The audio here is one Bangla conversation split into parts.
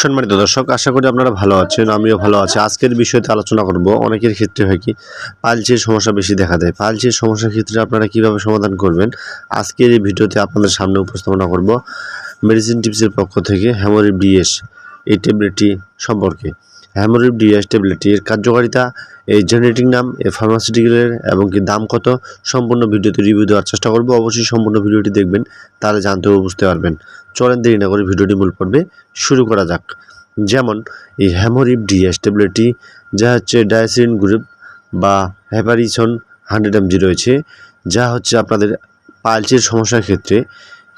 সম্মানিত দর্শক, আশা করি আপনারা ভালো আছেন, আমিও ভালো আছি। আজকের বিষয়তে আলোচনা করব, অনেকের ক্ষেত্রে হয় কি পালচের সমস্যা বেশি দেখা দেয়। পালচের সমস্যার ক্ষেত্রে আপনারা কীভাবে সমাধান করবেন? আজকের এই ভিডিওতে আপনাদের সামনে উপস্থাপনা করব, মেডিসিন টিপসের পক্ষ থেকে হ্যামোরি বিএস এই ট্যাবলেটটি সম্পর্কে। হ্যামোরিব ডিএস ট্যাবলেটটির কার্যকারিতা, এই জেনেটিক নাম, এই ফার্মাসিউটিক্যালের এবং কি দাম কত, সম্পূর্ণ ভিডিওতে রিভিউ দেওয়ার চেষ্টা করব। অবশ্যই সম্পূর্ণ ভিডিওটি দেখবেন, তাহলে জানতে ও বুঝতে পারবেন। চলেন দেরি না করে ভিডিওটি মূল পর্বে শুরু করা যাক। যেমন, এই হ্যামোরিব ডিএস ট্যাবলেটটি, যা হচ্ছে ডায়াসিন গ্রুপ বা হ্যাপারিসন হান্ড্রেড এমজি রয়েছে, যা হচ্ছে আপনাদের পালচের সমস্যার ক্ষেত্রে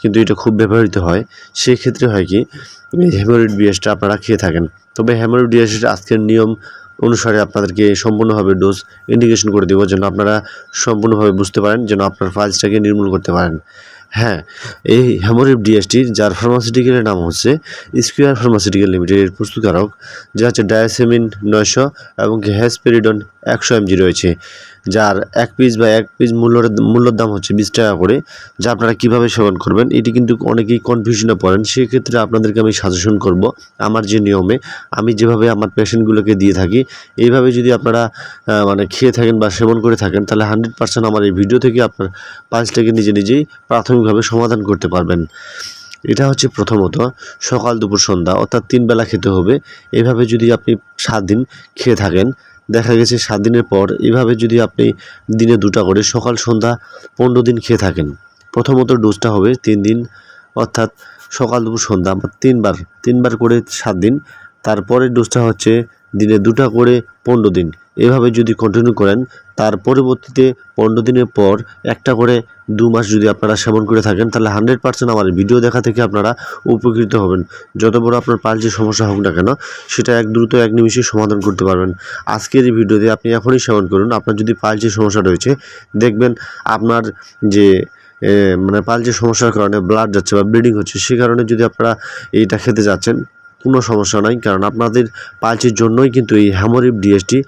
কিন্তু এটা খুব ব্যবহৃত হয়। সেই ক্ষেত্রে হয় কি, এই হ্যামোরিড ডিএসটা আপনারা খেয়ে থাকেন। তবে হ্যামোরিড ডিএসের আজকের নিয়ম অনুসারে আপনাদেরকে সম্পূর্ণভাবে ডোজ ইন্ডিকেশন করে দেবো, যেন আপনারা সম্পূর্ণভাবে বুঝতে পারেন, যেন আপনার ফাইলসটাকে নির্মূল করতে পারেন। হ্যাঁ এই হ্যামোরিব ডিএসটির যার ফার্মাসিউটিক্যালের নাম হচ্ছে স্কোয়ার ফার্মাসিউটিক্যাল লিমিটেডের প্রস্তুতকারক যা হচ্ছে ডায়াসেমিন নয়শো এবং হ্যাসপেরিডন একশো এমজি রয়েছে। যার এক পিস বা এক পিস মূল্যের, মূল্যর দাম হচ্ছে বিশ টাকা করে, যা আপনারা কীভাবে সেবন করবেন, এটি কিন্তু অনেকেই কনফিউশনে পড়েন। সেক্ষেত্রে আপনাদেরকে আমি সাজেশন করব, আমার যে নিয়মে আমি যেভাবে আমার পেশেন্টগুলোকে দিয়ে থাকি, এইভাবে যদি আপনারা মানে খেয়ে থাকেন বা সেবন করে থাকেন, তাহলে হান্ড্রেড পার্সেন্ট আমার এই ভিডিও থেকে আপনার পাঁচটাকে নিজে নিজেই প্রাথমিকভাবে সমাধান করতে পারবেন। এটা হচ্ছে প্রথমত, সকাল দুপুর সন্ধ্যা, অর্থাৎ তিন বেলা খেতে হবে। এভাবে যদি আপনি সাত দিন খেয়ে থাকেন দেখা গেছে সাত দিনের পর এভাবে যদি আপনি দিনে দুটা করে সকাল, সন্ধ্যা পনেরো দিন খেয়ে থাকেন, প্রথমত ডোজটা হবে তিন দিন, অর্থাৎ সকাল, দুপুর, সন্ধ্যা, তিনবার তিনবার করে সাত দিন, তারপরে ডোজটা হচ্ছে দিনে দুটা করে পনেরো দিন। এভাবে যদি কন্টিনিউ করেন, তার পরবর্তীতে পনেরো দিনের পর একটা করে দু মাস যদি আপনারা সেবন করে থাকেন, তাহলে হান্ড্রেড পার্সেন্ট আমার ভিডিও দেখা থেকে আপনারা উপকৃত হবেন। যত বড় আপনার পালচের সমস্যা হোক না কেন, সেটা এক দ্রুত এক নিমিষে সমাধান করতে পারবেন। আজকের এই ভিডিওতে আপনি এখনই সেবন করুন। আপনার যদি পালচের সমস্যা রয়েছে, দেখবেন আপনার যে মানে পালচের সমস্যার কারণে ব্লাড যাচ্ছে বা ব্লিডিং হচ্ছে, সে কারণে যদি আপনারা এইটা খেতে যাচ্ছেন কোনো সমস্যা নাই, কারণ আপনাদের পালচের জন্যই কিন্তু এই হ্যামোরিব ডিএসটি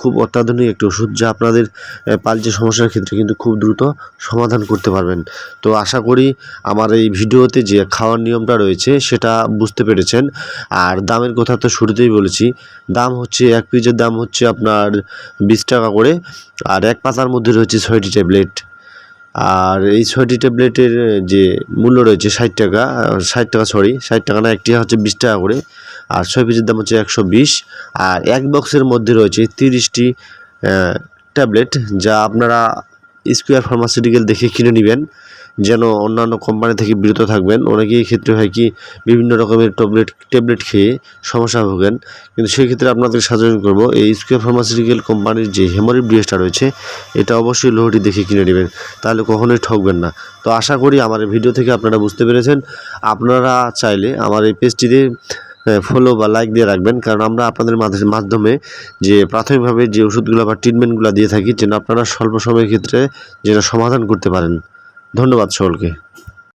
খুব অত্যাধুনিক একটি ওষুধ যা আপনাদের পালচের সমস্যার ক্ষেত্রে কিন্তু খুব দ্রুত সমাধান করতে পারবেন। তো আশা করি আমার এই ভিডিওতে যে খাওয়ার নিয়মটা রয়েছে সেটা বুঝতে পেরেছেন। আর দামের কথা তো শুরুতেই বলেছি, দাম হচ্ছে এক পিসের দাম হচ্ছে আপনার বিশ টাকা করে, আর এক পাতার মধ্যে রয়েছে ছয়টি ট্যাবলেট। আর এই ছয়টি ট্যাবলেটের যে মূল্য রয়েছে ষাট টাকা ষাট টাকা সরি ষাট টাকা না, একটি হচ্ছে বিশ টাকা করে। আর ছয় পিসের দাম হচ্ছে একশো বিশ। আর এক বক্সের মধ্যে রয়েছে তিরিশটি ট্যাবলেট, যা আপনারা স্কোয়ার ফার্মাসিউটিক্যাল দেখে কিনে নেবেন। যেন অন্যান্য কোম্পানি থেকে বিরত থাকবেন। অনেকেই ক্ষেত্রে হয় কি, বিভিন্ন রকমের ট্যাবলেট ট্যাবলেট খেয়ে সমস্যা ভোগেন। কিন্তু সেক্ষেত্রে আপনাদের সাজেশন করব, এই স্কোয়ার ফার্মাসিউটিক্যাল কোম্পানির যে হেমোরিব ডিএসটা রয়েছে, এটা অবশ্যই লোহটি দেখে কিনে নেবেন। তাহলে কখনোই ঠকবেন না। তো আশা করি আমার ভিডিও থেকে আপনারা বুঝতে পেরেছেন। আপনারা চাইলে আমার এই পেজটিতে ফলো বা লাইক দিয়ে রাখবেন। কারণ আমরা আপনাদের মাধ্যমে যে প্রাথমিকভাবে যে ওষুধগুলো বা ট্রিটমেন্টগুলো দিয়ে থাকি, যেন আপনারা স্বল্প সময়ের ক্ষেত্রে যেন সমাধান করতে পারেন। ধন্যবাদ সকলকে।